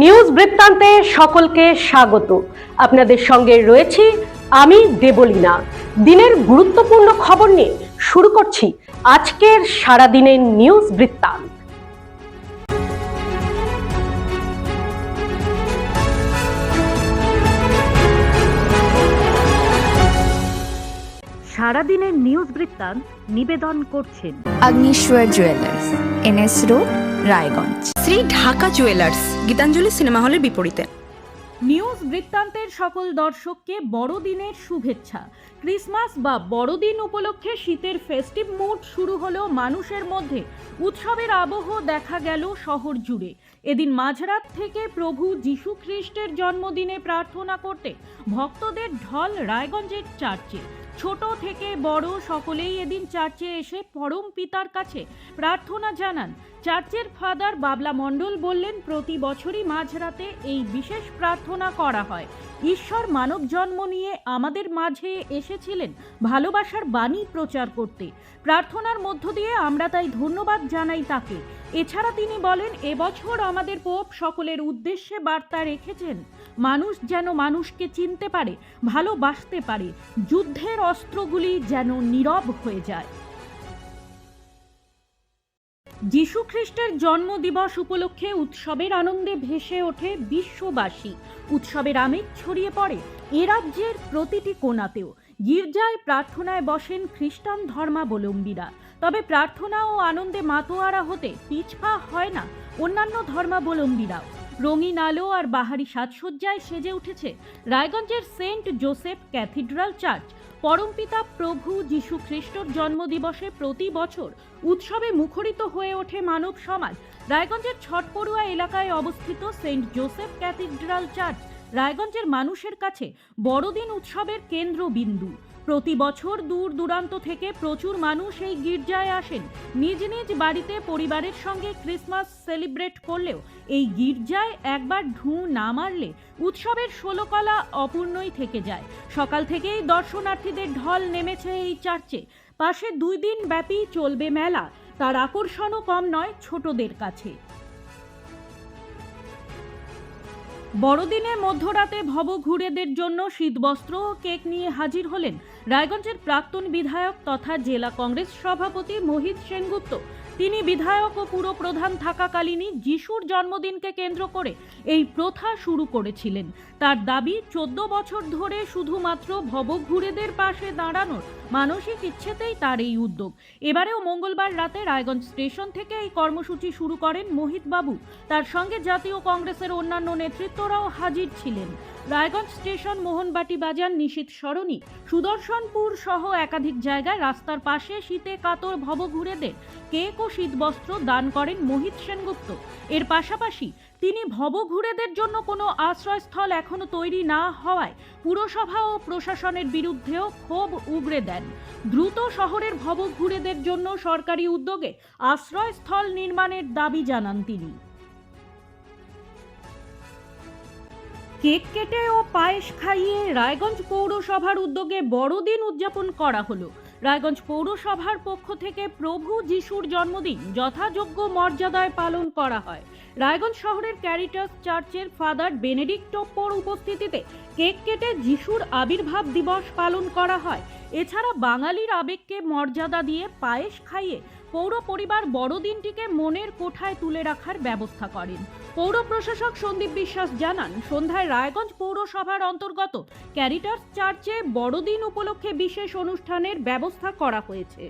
News বৃত্তান্তে সকলকে স্বাগত। আপনাদের সঙ্গে রয়েছি আমি দেবলীনা। দিনের গুরুত্বপূর্ণ খবর নিয়ে শুরু করছি আজকের সারাদিনের নিউজ বৃত্তান্ত। সারাদিনের নিউজ বৃত্তান্ত নিবেদন করছেন Agnishwar jewellers NS road Raiganj. Shri Dhaka jewellers Gitanjali cinema হলের বিপরীতে। নিউজ বৃত্তান্তের সকল দর্শককে বড়দিনের শুভেচ্ছা। ক্রিসমাস বা বড়দিন উপলক্ষে শীতের ফেস্টিভ মুড শুরু হলেও মানুষের মধ্যে। উৎসবের আবহ দেখা গেল শহর জুড়ে। এদিন মাঝরাত থেকে প্রভু যীশু খ্রিস্টের জন্মদিনে প্রার্থনা করতে ভক্তদের ঢল রায়গঞ্জের চার্চে। ছোট থেকে বড় সকলেই এদিন চার্চে এসে পরম পিতার কাছে প্রার্থনা জানান। চার্চের ফাদার বাবলা মণ্ডল বললেন, প্রতি বছরই মাঝরাতে এই বিশেষ প্রার্থনা করা হয়। ঈশ্বর মানব জন্ম নিয়ে আমাদের মাঝে এসেছিলেন ভালোবাসার বাণী প্রচার করতে। প্রার্থনার মধ্য দিয়ে আমরা তাই ধন্যবাদ জানাই তাকে। এছাড়া তিনি বলেন, এবছর আমাদের পোপ সকলের উদ্দেশ্যে বার্তা রেখেছেন, মানুষ যেন মানুষকে চিনতে পারে, ভালোবাসতে পারে, যুদ্ধের অস্ত্রগুলি যেন নীরব হয়ে যায়। যীশু খ্রিস্টের জন্মদিবস উপলক্ষে উৎসবের আনন্দে ভেসে ওঠে বিশ্ববাসী। উৎসবের আমেজ ছড়িয়ে পড়ে এ রাজ্যের প্রতিটি কোণাতেও। গির্জায় প্রার্থনায় বসেন খ্রিস্টান ধর্মাবলম্বীরা। তবে প্রার্থনা ও আনন্দে মাতোয়ারা হতে পিছপা হয় না অন্যান্য ধর্মাবলম্বীরাও। রঙিন আলো আর বাহারি সাজসজ্জায় সেজে উঠেছে রায়গঞ্জের সেন্ট জোসেফ ক্যাথিড্রাল চার্চ। পরমপিতা প্রভু যীশু খ্রিস্টর জন্মদিবসে প্রতি বছর উৎসবে মুখরিত হয়ে ওঠে মানব সমাজ। রায়গঞ্জের ছটপড়ুয়া এলাকায় অবস্থিত সেন্ট জোসেফ ক্যাথিড্রাল চার্চ রায়গঞ্জের মানুষের কাছে বড়দিন উৎসবের কেন্দ্রবিন্দু। প্রতি বছর দূর দূরান্ত থেকে প্রচুর মানুষ এই গির্জায় আসেন। নিজ নিজ বাড়িতে পরিবারের সঙ্গে ক্রিসমাস সেলিব্রেট করলেও এই গির্জায় একবার ঢু না মারলে উৎসবের ষোলকলা অপূর্ণই থেকে যায়। সকাল থেকেই দর্শনার্থীদের ঢল নেমেছে এই চার্চে। পাশে দুই দিন ব্যাপী চলবে মেলা। তার আকর্ষণও কম নয় ছোটদের কাছে। বড়দিনে মধ্যরাতে ভব ঘুরেদের জন্য শীতবস্ত্র ও কেক নিয়ে হাজির হলেন রায়গঞ্জের প্রাক্তন বিধায়ক তথা জেলা কংগ্রেস সভাপতি মোহিত সেনগুপ্ত। তিনি বিধায়ক ও পুর প্রধান থাকাকালীনই যিশুর জন্মদিনকে কেন্দ্র করে এই প্রথা শুরু করেছিলেন। তার দাবি, চোদ্দ বছর ধরে শুধুমাত্র ভবঘুরেদের পাশে দাঁড়ানোর মানসিক ইচ্ছেতেই তার এই উদ্যোগ। এবারেও মঙ্গলবার রাতে রায়গঞ্জ স্টেশন থেকে এই কর্মসূচি শুরু করেন মোহিত বাবু তার সঙ্গে জাতীয় কংগ্রেসের অন্যান্য নেতৃত্বরাও হাজির ছিলেন। রায়গঞ্জ স্টেশন মোহনবাটি বাজার নিশীত সরণি। সুদর্শনপুর সহ একাধিক জায়গায় রাস্তার পাশে শীতে কাতর ভবঘুরেদের কেক ও শীতবস্ত্র দান করেন মোহিত সেনগুপ্ত। এর পাশাপাশি তিনি ভবঘুরেদের জন্য কোনো আশ্রয়স্থল এখনও তৈরি না হওয়ায় পুরসভা ও প্রশাসনের বিরুদ্ধেও ক্ষোভ উগরে দেন। দ্রুত শহরের ভবঘুরেদের জন্য সরকারি উদ্যোগে আশ্রয়স্থল নির্মাণের দাবি জানান তিনি। কেক কেটে ও পায়েস খাইয়ে রায়গঞ্জ পৌরসভার উদ্যোগে বড়দিন উদযাপন করা হলো। রায়গঞ্জ পৌরসভার পক্ষ থেকে প্রভু যিশুর জন্মদিন যথাযোগ্য মর্যাদায় পালন করা হয়। রায়গঞ্জ শহরের ক্যারিটাস চার্চের ফাদার বেনেডিক্ট টোপ্পোর উপস্থিতিতে কেক কেটে যিশুর আবির্ভাব দিবস পালন করা হয়। এছাড়া বাঙালির আবেগকে মর্যাদা দিয়ে পায়েস খাইয়ে পৌর পরিবার বড়দিনটিকে মনের কোঠায় তুলে রাখার ব্যবস্থা করেন। পৌর প্রশাসক সন্দীপ বিশ্বাস জানান, সন্ধ্যায় রায়গঞ্জ পৌরসভার অন্তর্গত ক্যারিটার্স চার্চে বড়দিন উপলক্ষে বিশেষ অনুষ্ঠানের ব্যবস্থা করা হয়েছে।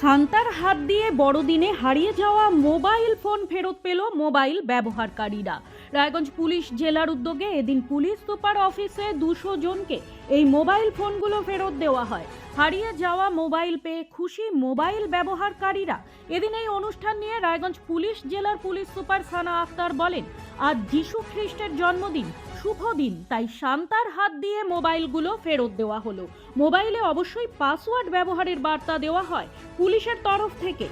সান্তার হাত দিয়ে বড়দিনে হারিয়ে যাওয়া মোবাইল ফোন ফেরত পেল মোবাইল ব্যবহারকারীরা। রায়গঞ্জ পুলিশ জেলার উদ্যোগে এদিন পুলিশ সুপার অফিসে দুশো জনকে এই মোবাইল ফোনগুলো ফেরত দেওয়া হয়। হারিয়ে যাওয়া মোবাইল পেয়ে খুশি মোবাইল ব্যবহারকারীরা। এদিন এই অনুষ্ঠান নিয়ে রায়গঞ্জ পুলিশ জেলার পুলিশ সুপার সানা আক্তার বলেন, আজ যিশু খ্রিস্টের জন্মদিন। শুভ দিন। তাই শান্তার হাত দিয়ে মোবাইলগুলো ফেরত দেওয়া হলো। মোবাইলে অবশ্যই পাসওয়ার্ড ব্যবহারের বার্তা দেওয়া হয় পুলিশের তরফ থেকে।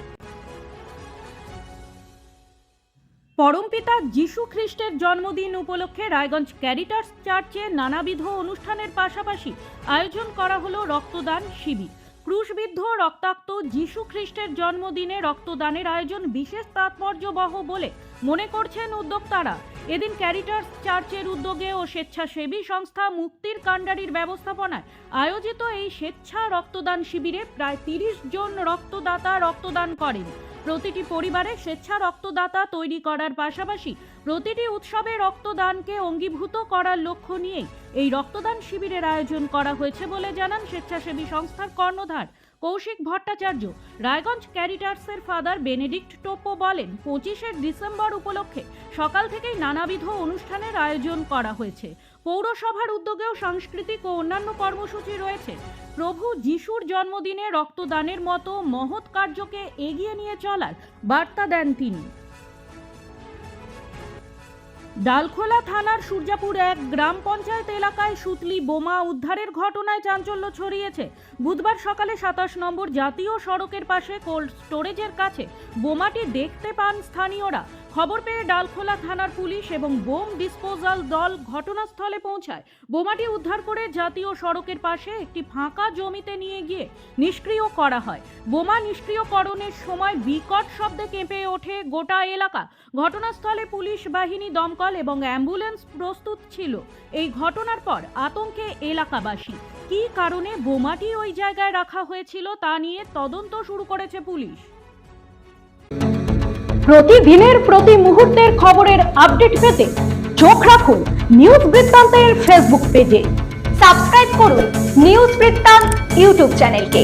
পরমপিতা যীশু খ্রিস্টের জন্মদিন উপলক্ষে রায়গঞ্জ ক্যারিটার্স চার্চে নানাবিধ অনুষ্ঠানের পাশাপাশি আয়োজন করা হলো রক্তদান শিবির। ক্রুশবিদ্ধ রক্তাক্ত যীশু খ্রিস্টের জন্মদিনে রক্তদানের আয়োজন বিশেষ তাৎপর্যবহ বলে মনে করছেন উদ্যোক্তারা। এদিন ক্যারিটার্স চার্চের উদ্যোগে ও স্বেচ্ছাসেবী সংস্থা মুক্তির কাণ্ডারির ব্যবস্থাপনায় আয়োজিত এই স্বেচ্ছা রক্তদান শিবিরে প্রায় তিরিশ জন রক্তদাতা রক্তদান করেন। প্রতিটি পরিবারে স্বেচ্ছা রক্তদাতা তৈরি করার পাশাপাশি প্রতিটি উৎসবে রক্তদানকে অঙ্গীভূত করার লক্ষ্য নিয়েই এই রক্তদান শিবিরের আয়োজন করা হয়েছে বলে জানান স্বেচ্ছাসেবী সংস্থার কর্ণধার কৌশিক ভট্টাচার্য। রায়গঞ্জ ক্যারিটার্সের ফাদার বেনেডিক্ট টোপো বলেন, পঁচিশে ডিসেম্বর উপলক্ষে সকাল থেকেই নানাবিধ অনুষ্ঠানের আয়োজন করা হয়েছে। পৌরসভার উদ্যোগেও সাংস্কৃতিক ও অন্যান্য কর্মসূচি রয়েছে। প্রভু যিশুর জন্মদিনে রক্তদানের মতো মহৎ কার্যকে এগিয়ে নিয়ে চলার বার্তা দেন তিনি। ডালখোলা থানার সূর্যাপুর এক গ্রাম পঞ্চায়েত এলাকায় সুতলি বোমা উদ্ধারের ঘটনায় চাঞ্চল্য ছড়িয়েছে। বুধবার সকালে সাতাশ নম্বর জাতীয় সড়কের পাশে কোল্ড স্টোরেজের কাছে বোমাটি দেখতে পান স্থানীয়রা। খবর পেয়ে ডালখোলা থানার পুলিশ এবং বোম ডিসপোজাল দল ঘটনাস্থলে পৌঁছায়। বোমাটি উদ্ধার করে জাতীয় সড়কের পাশে একটি ফাঁকা জমিতে নিয়ে গিয়ে নিষ্ক্রিয় করা হয়। বোমা নিষ্ক্রিয়করণের সময় বিকট শব্দে কেঁপে ওঠে গোটা এলাকা। ঘটনাস্থলে পুলিশ বাহিনী দমকল এবং অ্যাম্বুলেন্স প্রস্তুত ছিল। এই ঘটনার পর আতঙ্কে এলাকাবাসী। কী কারণে বোমাটি ওই জায়গায় রাখা হয়েছিল তা নিয়ে তদন্ত শুরু করেছে পুলিশ। প্রতিদিনের প্রতি মুহূর্তের খবরের আপডেট পেতে চোখ রাখুন নিউজ বৃত্তান্তের ফেসবুক পেজে। সাবস্ক্রাইব করুন নিউজ বৃত্তান্ত ইউটিউব চ্যানেলকে।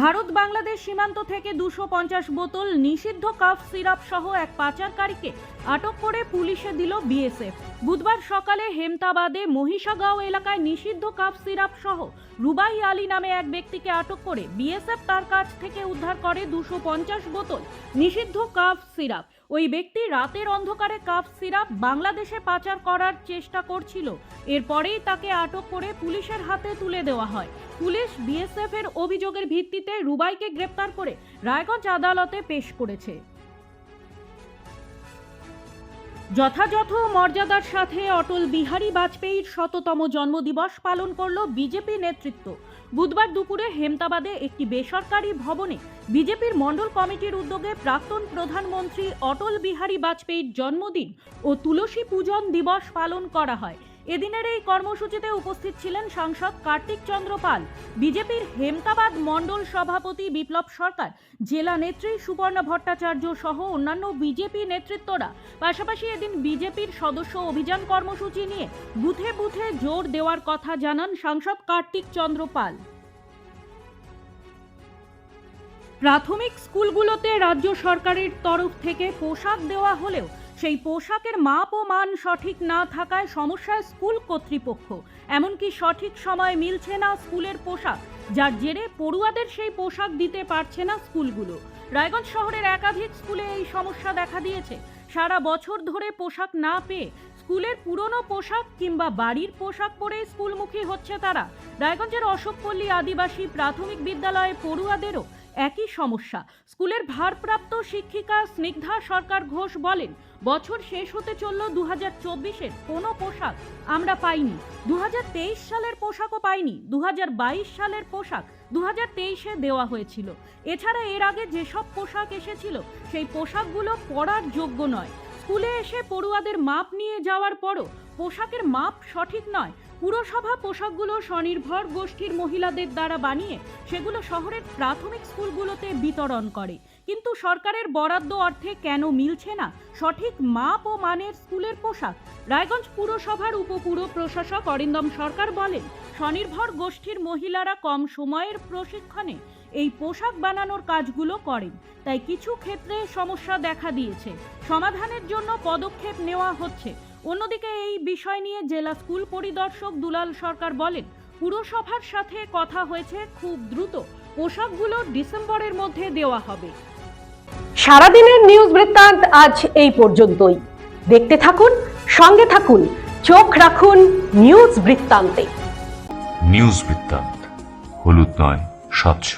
ভারত বাংলাদেশ সীমান্ত থেকে দুশো পঞ্চাশ বোতল নিষিদ্ধ কাফ সিরাপ সহ এক পাচারকারীকে আটক করে পুলিশে দিল বিএসএফ। বুধবার সকালে হেমতাবাদে মহিষাগাঁও এলাকায় নিষিদ্ধ কাপ সিরাপ সহ রুবাই আলী নামে এক ব্যক্তিকে আটক করে বিএসএফ তার কাছ থেকে উদ্ধার করে দুশো পঞ্চাশ বোতল নিষিদ্ধ কাফ সিরাপ। ওই ব্যক্তি রাতের অন্ধকারে কাফ সিরাপ বাংলাদেশে পাচার করার চেষ্টা করছিল। এরপরেই তাকে আটক করে পুলিশের হাতে তুলে দেওয়া হয়। পুলিশ বিএসএফ এর অভিযোগের ভিত্তিতে রুবাইকে গ্রেপ্তার করে রায়গঞ্জ আদালতে পেশ করেছে। যথাযথ মর্যাদার সাথে অটল বিহারী বাজপেয়ীর শততম জন্মদিবস পালন করল বিজেপি নেতৃত্ব। বুধবার দুপুরে হেমতাবাদে একটি বেসরকারি ভবনে বিজেপির মণ্ডল কমিটির উদ্যোগে প্রাক্তন প্রধানমন্ত্রী অটল বিহারী বাজপেয়ীর জন্মদিন ও তুলসী পূজন দিবস পালন করা হয়। এদিনের এই কর্মসূচিতে উপস্থিত ছিলেন সাংসদ কার্তিক চন্দ্র পাল, বিজেপির হেমতাবাদ মণ্ডল সভাপতি বিপ্লব সরকার, জেলা নেত্রী সুবর্ণা ভট্টাচার্য সহ অন্যান্য বিজেপি নেতৃত্বরা। পাশাপাশি এদিন বিজেপির সদস্য অভিযান কর্মসূচি নিয়ে বুথে বুথে জোর দেওয়ার কথা জানান সাংসদ কার্তিক চন্দ্র পাল। প্রাথমিক স্কুলগুলোতে রাজ্য সরকারের তরফ থেকে পোশাক দেওয়া হলেও সেই পোশাকের মাপ ও মান সঠিক না থাকায় সমস্যায় স্কুল কর্তৃপক্ষ। এমনকি সঠিক সময় মিলছে না স্কুলের পোশাক, যার জেরে পড়ুয়াদের সেই পোশাক দিতে পারছে না স্কুলগুলো। রায়গঞ্জ শহরের একাধিক স্কুলে এই সমস্যা দেখা দিয়েছে। সারা বছর ধরে পোশাক না পেয়ে স্কুলের পুরনো পোশাক কিংবা বাড়ির পোশাক পরে স্কুলমুখী হচ্ছে তারা। রায়গঞ্জের অশোকপল্লী আদিবাসী প্রাথমিক বিদ্যালয়ে পড়ুয়াদেরও একই সমস্যা। স্কুলের ভারপ্রাপ্ত শিক্ষিকা স্নিগ্ধা সরকার ঘোষ বলেন, বছর শেষ হতে চলল দু হাজার চব্বিশের কোনো পোশাক আমরা পাইনি। দু হাজার তেইশ সালের পোশাকও পাইনি দু হাজার বাইশ সালের পোশাক দু হাজার তেইশে দেওয়া হয়েছিল। এছাড়া এর আগে যেসব পোশাক এসেছিল, সেই পোশাকগুলো পরার যোগ্য নয়। স্কুলে এসে পড়ুয়াদের মাপ নিয়ে যাওয়ার পরও পোশাকের মাপ সঠিক নয় পুরসভা পোশাকগুলো স্বনির্ভর গোষ্ঠীর মহিলাদের দ্বারা বানিয়ে সেগুলো শহরের প্রাথমিক স্কুলগুলোতে বিতরণ করে। কিন্তু সরকারের বরাদ্দ অর্থে কেন মিলছে না? সঠিক মাপ ও মানের স্কুলের পোশাক? রায়গঞ্জ পুরসভার উপপুর প্রশাসক অরিন্দম সরকার বলেন, স্বনির্ভর গোষ্ঠীর মহিলারা কম সময়ের প্রশিক্ষণে এই পোশাক বানানোর কাজগুলো করেন। তাই কিছু ক্ষেত্রে সমস্যা দেখা দিয়েছে। সমাধানের জন্য পদক্ষেপ নেওয়া হচ্ছে। অন্যদিকে এই বিষয় নিয়ে জেলা স্কুল পরিদর্শক দুলাল সরকার বলেন পুরসভার সাথে কথা হয়েছে খুব দ্রুত। পোশাকগুলো ডিসেম্বরের মধ্যে দেওয়া হবে। সারাদিনের নিউজ বৃত্তান্ত আজ এই পর্যন্তই। দেখতে থাকুন সঙ্গে থাকুন চোখ রাখুন নিউজ বৃত্তান্তে। নিউজ বৃত্তান্ত হলুদ নয় স্বচ্ছ।